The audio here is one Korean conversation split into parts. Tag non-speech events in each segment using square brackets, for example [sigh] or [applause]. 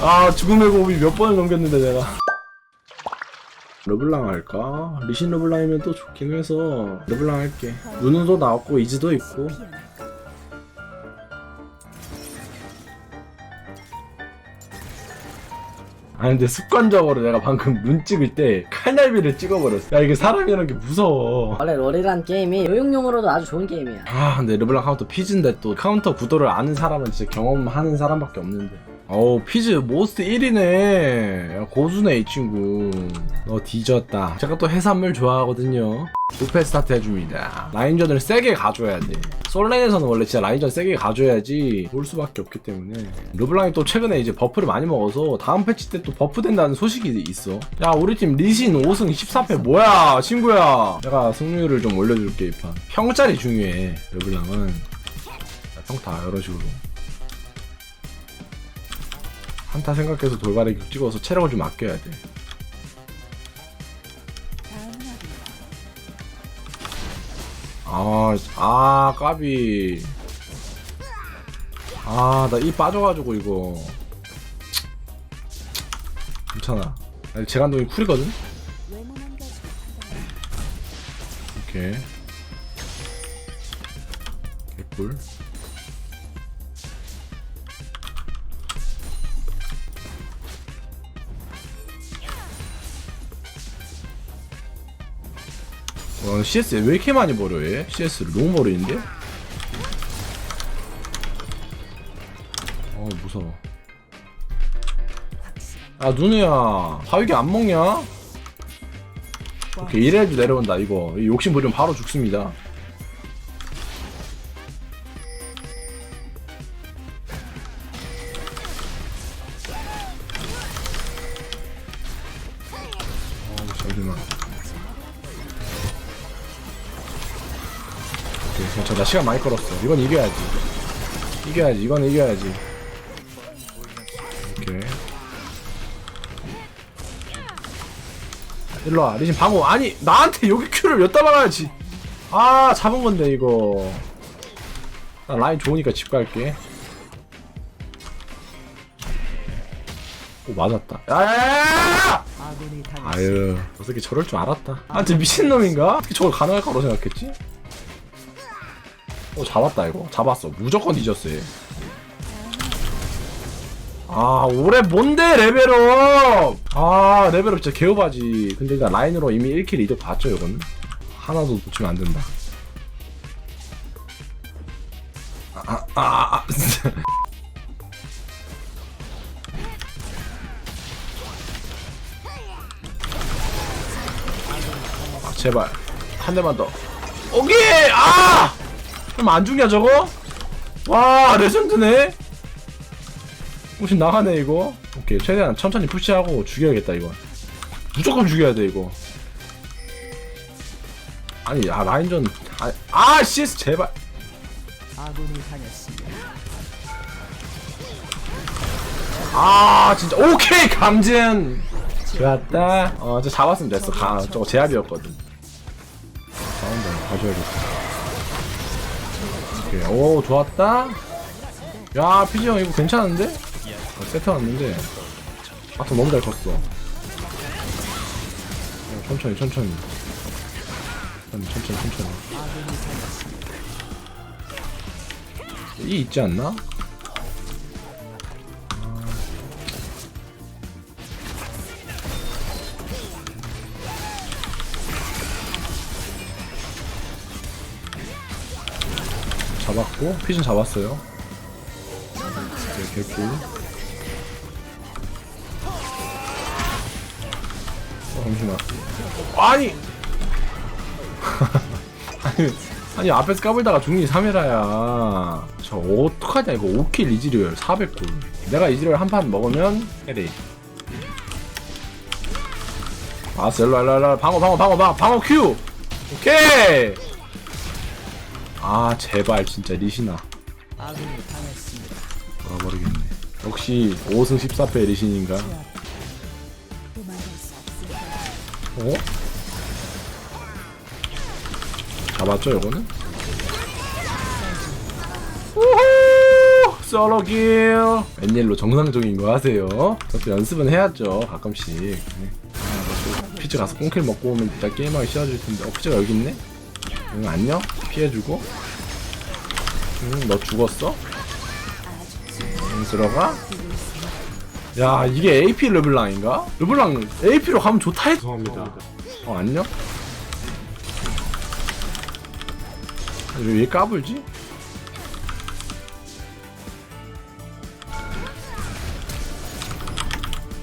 아 죽음의 고비 몇 번을 넘겼는데 내가. 르블랑 할까? 리신 르블랑이면 또 좋긴 해서 르블랑 할게. 누누도 나왔고 이즈도 있고 아니 근데 습관적으로 내가 방금 눈 찍을 때 칼날비를 찍어버렸어. 야 이게 사람이라는 게 무서워. 원래 롤이란 게임이 교육용으로도 아주 좋은 게임이야. 아 근데 르블랑 카운터 피즈인데 또 카운터 구도를 아는 사람은 진짜 경험하는 사람밖에 없는데 어우 피즈 모스트 1이네. 야, 고수네 이 친구. 너 뒤졌다. 제가 또 해산물 좋아하거든요. 부패 스타트 해줍니다. 라인전을 세게 가줘야 돼 솔랭에서는 원래 진짜 라인전 세게 가줘야지 볼 수밖에 없기 때문에. 르블랑이 또 최근에 이제 버프를 많이 먹어서 다음 패치 때 또 버프 된다는 소식이 있어. 야 우리 팀 리신 5승 14패 뭐야 친구야? 내가 승률을 좀 올려줄게 이판. 평짜리 중요해 르블랑은. 자, 평타 이런 식으로 한타 생각해서 돌발에 격 찍어서 체력을 좀 아껴야 돼 아, 아, 까비. 아, 나 이 빠져가지고, 이거. 괜찮아. 재간동이 쿨이거든? 오케이. 개꿀. 와, CS 왜 이렇게 많이 버려, 얘? CS를 너무 버리는데? 어, 무서워. 아, 누누야. 바위게 안 먹냐? 오케이, 이래도 내려온다, 이거. 이 욕심 부리면 바로 죽습니다. 어, 잠시만. 괜찮아. 나 시간 많이 끌었어. 이건 이겨야지. 이겨야지. 이건 이겨야지. 오케이. 일로와. 리신 방어. 아니, 나한테 여기 큐를 몇다 박아야지. 아, 잡은 건데, 이거. 나 라인 좋으니까 집 갈게. 오, 맞았다. 야야야야야! 아유, 저 새끼 저럴 줄 알았다. 아, 진짜 미친놈인가? 어떻게 저걸 가능할 거라고 생각했지? 어 잡았다 이거. 잡았어. 무조건 얘. 아 올해 뭔데 레벨업? 아 레벨업 진짜 개오바지. 근데 일단 라인으로 이미 1킬 이득 봤죠 이거는? 하나도 놓치면 안 된다. 아아아 아, 아, 진짜. [laughs] 아, 제발. 한 대만 더. 오케이! 아 그럼 안 죽냐 저거? 와 레전드네? 혹시 나가네 이거? 오케이 최대한 천천히 푸시하고 죽여야겠다 이거. 무조건 죽여야 돼 이거. 아니 아 라인전 아, 아 CS 제발. 아 진짜 오케이 감진. 좋았다. 어저 잡았으면 됐어. 가 저거 제압이었거든. 가운데 가져야겠다 오케이. 오 좋았다 야 피지 형 이거 괜찮은데? 어, 세트 왔는데 아트 너무 잘 컸어 야, 천천히 천천히 천천히 천천히 천천히 이 있지 않나? 잡았고 피준 잡았어요. 네, 개꿀 어, 잠시만. 아니! [laughs] 아니 아니 앞에서 까불다가 중리 3이라야. 저 어떡하냐 이거 5킬 이즈리얼 400골. 내가 이즈리얼 한 판 먹으면 해리. 알았어 일로와 일로와 일로와. 방어 방어 방어 방어 방어 큐 오케이 아 제발 진짜 리시나. 돌아버리겠네. 역시 5승 14패 리신인가? 어? 잡았죠 이거는? 우후! 솔로길 웬일로 정상적인 거 하세요? 그것도 연습은 해야죠 가끔씩. 네. 아, 피즈 가서 꽁킬 먹고 오면 진짜 게임하기 싫어질 텐데. 어 피즈가 여기 있네 응 안녕 피해주고 응너 죽었어 응 들어가 야 이게 AP 르블랑인가? 르블랑 AP로 가면 좋다 했 죄송합니다. 어 안녕? 왜얘 까불지?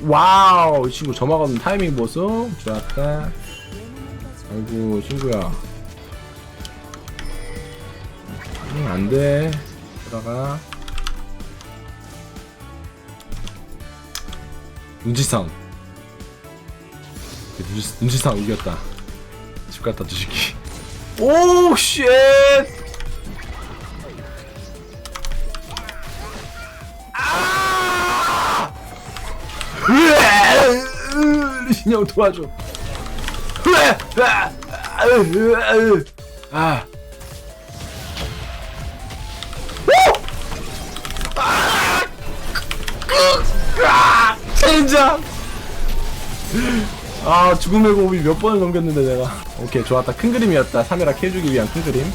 와우 이 친구 점화 없는 타이밍 보소 좋았다 아이고 친구야 응 안 돼 들어가 눈치싸움 눈치, 눈치싸움 이겼다 집 갔다 뒤집기 [laughs] 오 쉣! 아! 리신형 도와줘 으아! 아! 젠장! 아 죽음의 고비 몇 번을 넘겼는데 내가. 오케이 좋았다. 큰 그림이었다. 3이라 캐주기 위한 큰 그림.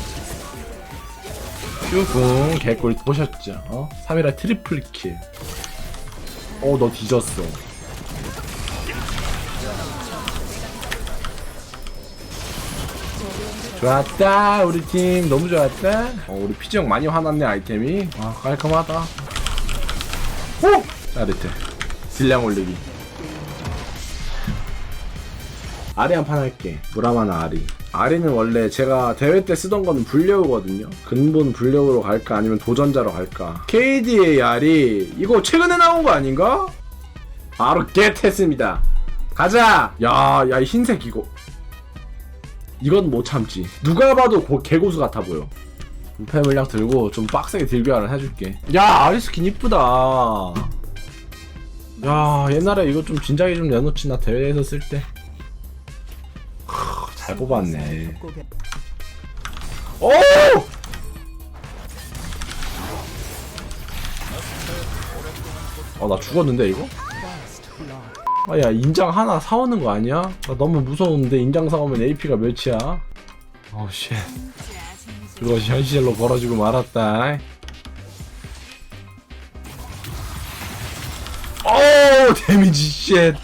슈궁 개꿀. 보셨죠? 어? 3이라 트리플 킬어너 뒤졌어. 좋았다 우리 팀. 너무 좋았다. 어 우리 피지 형 많이 화났네 아이템이. 아 깔끔하다 오! 짜릿해 딜량 올리기 아리 한 판 할게. 무라마나 아리. 아리는 원래 제가 대회 때 쓰던 거는 불려우거든요. 근본 불려우로 갈까 아니면 도전자로 갈까. KDA 아리 이거 최근에 나온 거 아닌가? 바로 겟했습니다. 가자. 야, 야, 이 흰색 이거. 이건 못 참지. 누가 봐도 고, 개고수 같아 보여. 우패 물량 들고 좀 빡세게 딜교환을 해줄게. 야, 아리 스킨 이쁘다. 야, 옛날에 이거 좀 진작에 좀 내놓지 나 대회에서 쓸 때. 잘 뽑았네. 오! 어, 나 죽었는데, 이거? 아, 야, 인장 하나 사오는 거 아니야? 나 너무 무서운데, 인장 사오면 AP가 몇이야? 어우, 쉣. 그것이 현실로 벌어지고 말았다. 오, 데미지, 쉣.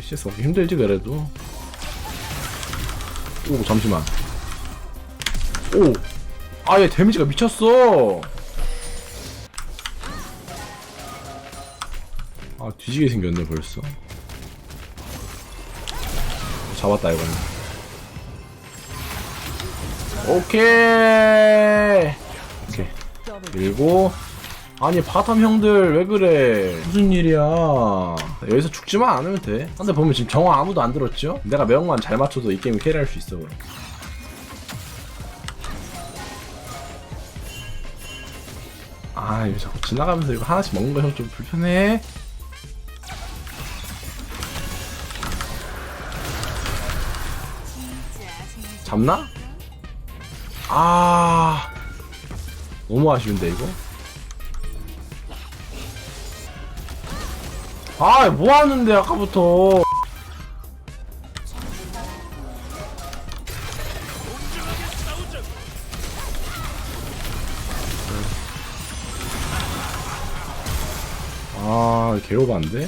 CS 먹기 힘들지 그래도 오 잠시만 오 아얘 데미지가 미쳤어 아 뒤지게 생겼네 벌써. 잡았다 이거는 오케이! 오케이. 그리고. 아니 바텀 형들 왜 그래? 무슨 일이야? 여기서 죽지만 않으면 돼. 근데 보면 지금 정화 아무도 안 들었죠? 내가 명만 잘 맞춰도 이 게임 캐리할 수 있어 그럼. 아 이거 자꾸 지나가면서 이거 하나씩 먹는 거형좀 불편해 잡나? 아 너무 아쉬운데 이거 아, 뭐 하는데 아까부터. 아, 개오반데?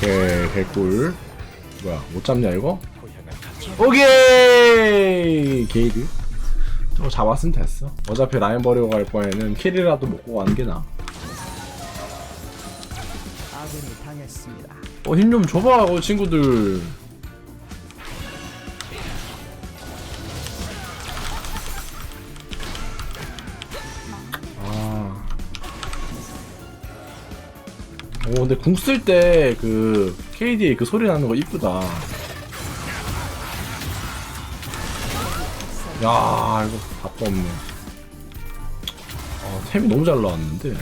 오케이 개꿀. 뭐야 못 잡냐 이거? 오케이! 게이드. 저거 잡았으면 됐어. 어차피 라인 버리고 갈 바에는 킬이라도 먹고 가는 게 나아. 어힘 좀 줘봐 어 친구들 오 근데 궁 쓸 때 그 KD 그 소리 나는 거 이쁘다. 야 이거 답도 없네. 아 템이 너무 잘 나왔는데.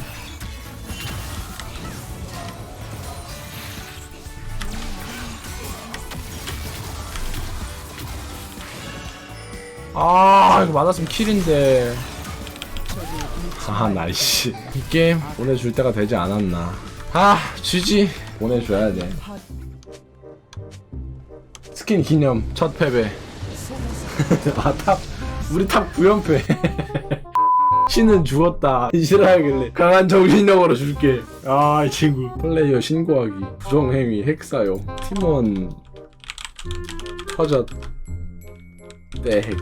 아 이거 맞았으면 킬인데. 아 날씨 이 게임 보내줄 때가 되지 않았나 아 쥐지. 보내줘야 돼. 스킨 기념 첫 패배. [laughs] 아탑. 우리 탑 9연패. [laughs] 신은 죽었다. 싫어하길래. 강한 정신력으로 줄게. 아 이 친구. 플레이어 신고하기. 부정행위 핵사용. 팀원 터졌 네핵